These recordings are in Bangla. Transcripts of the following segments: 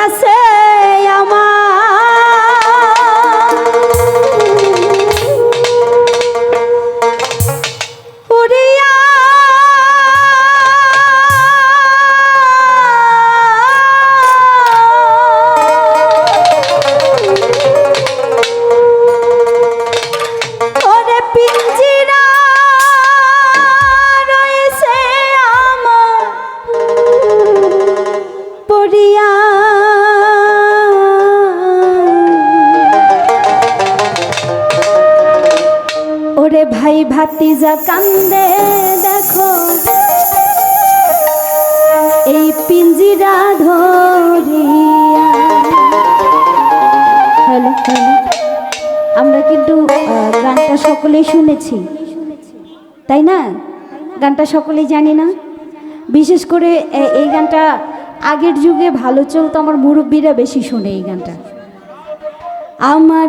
আছে আমার ওরে ভাই ভাতিজা কান্দে, দেখো। এই পিঞ্জিরা ধরিয়া। Hello hello. আমরা কিন্তু গানটা সকলেই শুনেছি। তাই না? গানটা সকলেই জানি না? বিশেষ করে এই গানটা আগের যুগে ভালো চলতো, আমার মুরব্বীরা বেশি শোনে এই গানটা। আমার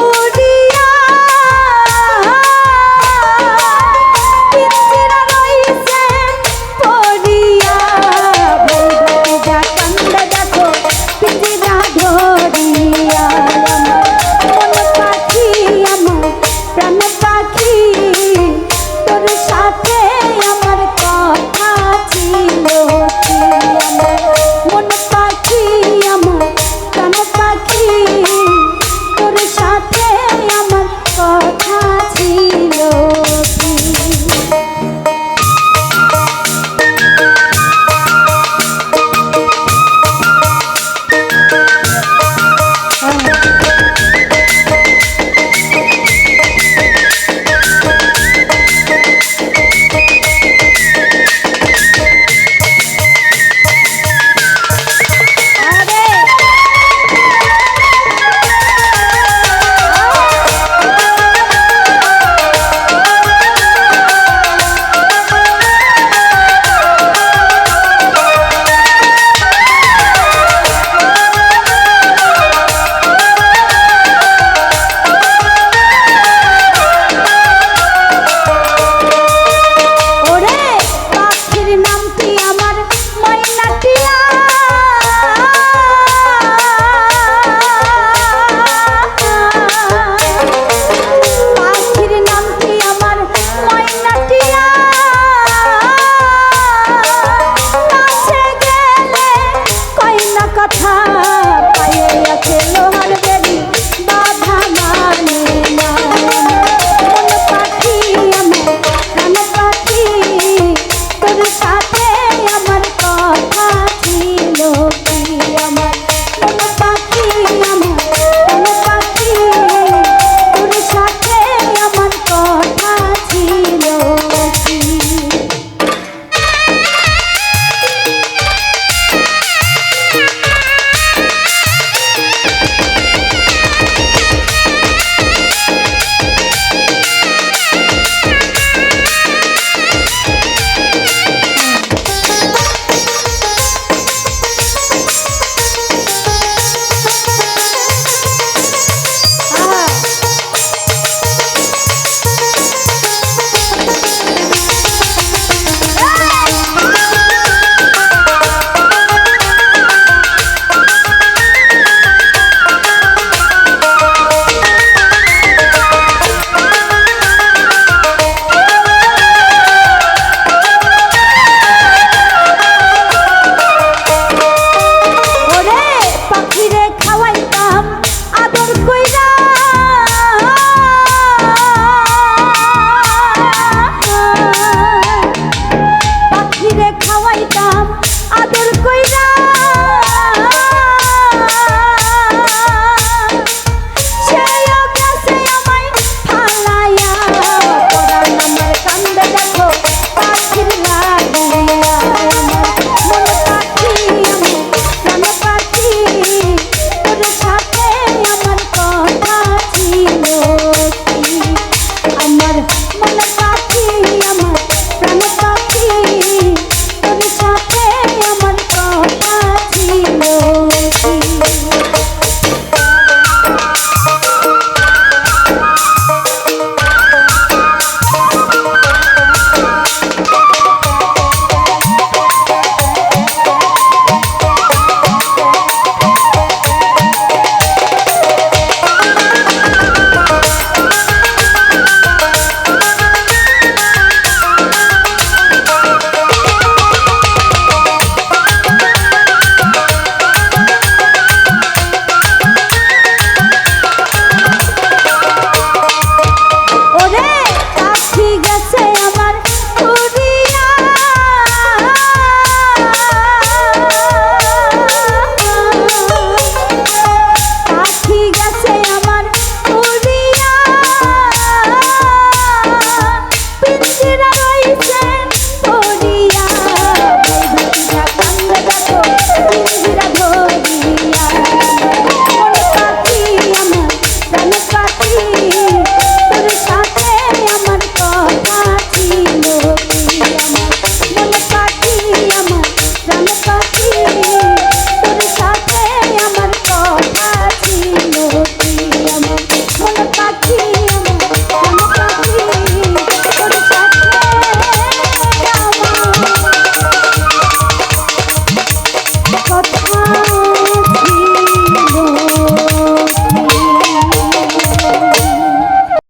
ஓடி